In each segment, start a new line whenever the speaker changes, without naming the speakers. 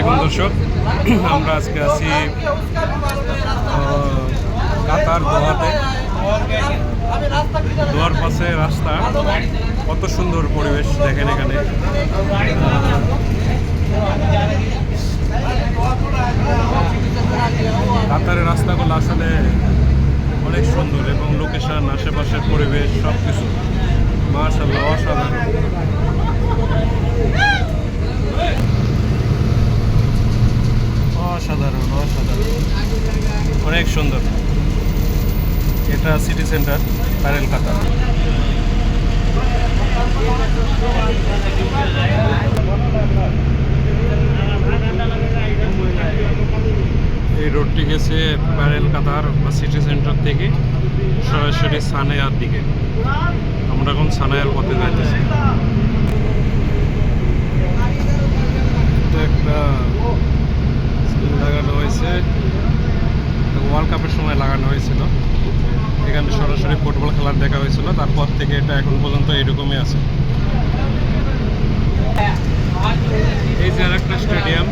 আলাইকুম দর্শক। আমরা আজকে আছি কাতার দোহাতে। দোয়ার পাশে রাস্তা। কত সুন্দর পরিবেশ দেখেন এখানে। কাতারের রাস্তাগুলো আসলে অনেক সুন্দর এবং লোকেশন আশেপাশের পরিবেশ সব কিছু অনেক সুন্দর। এটা সিটি সেন্টার প্যারেল কাতা এই রোডটি গেছে প্যারেল কাতার বা সিটি সেন্টার থেকে সরাসরি সানায়ার দিকে আমরা এখন সানায়ার পথে যাইতেছি এটা একটা স্ক্রিন লাগানো হয়েছে ওয়ার্ল্ড কাপের সময় লাগানো হয়েছিল এখানে সরাসরি ফুটবল খেলার দেখা হয়েছিল, তারপর থেকে এটা এখন পর্যন্ত এরকমই আছে। এই যে আরেকটা স্টেডিয়াম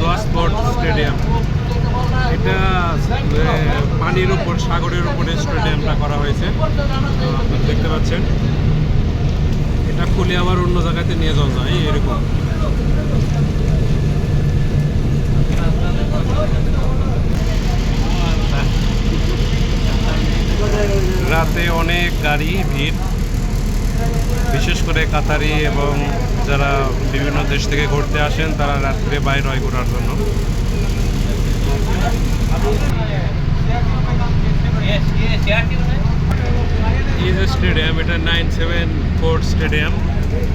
দোয়া স্পোর্ট স্টেডিয়াম। এটা পানির উপর, সাগরের উপরে স্টেডিয়ামটা করা হয়েছে। আপনারা দেখতে পাচ্ছেন। এটা খুলে আবার অন্য জায়গাতে নিয়ে যাওয়া যায়, এরকম। রাতে অনেক গাড়ি ভিড়, বিশেষ করে কাতারি এবং যারা বিভিন্ন দেশ থেকে ঘুরতে আসেন, তারা রাত্রে বাইর হয় ঘোরার জন্য। স্টেডিয়াম, এটা নাইন সেভেন ফোর স্টেডিয়াম।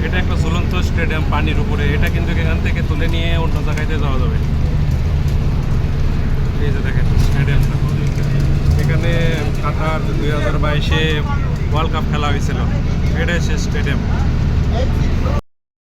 এটা একটা ঝুলন্ত স্টেডিয়াম পানির উপরে। এটা কিন্তু এখান থেকে তুলে নিয়ে অন্য জায়গাতে যাওয়া যাবে। এই যে দেখেন স্টেডিয়ামটা। দুই হাজার বাইশে ওয়ার্ল্ড কাপ খেলা হয়েছিল। এটাই সে স্টেডিয়াম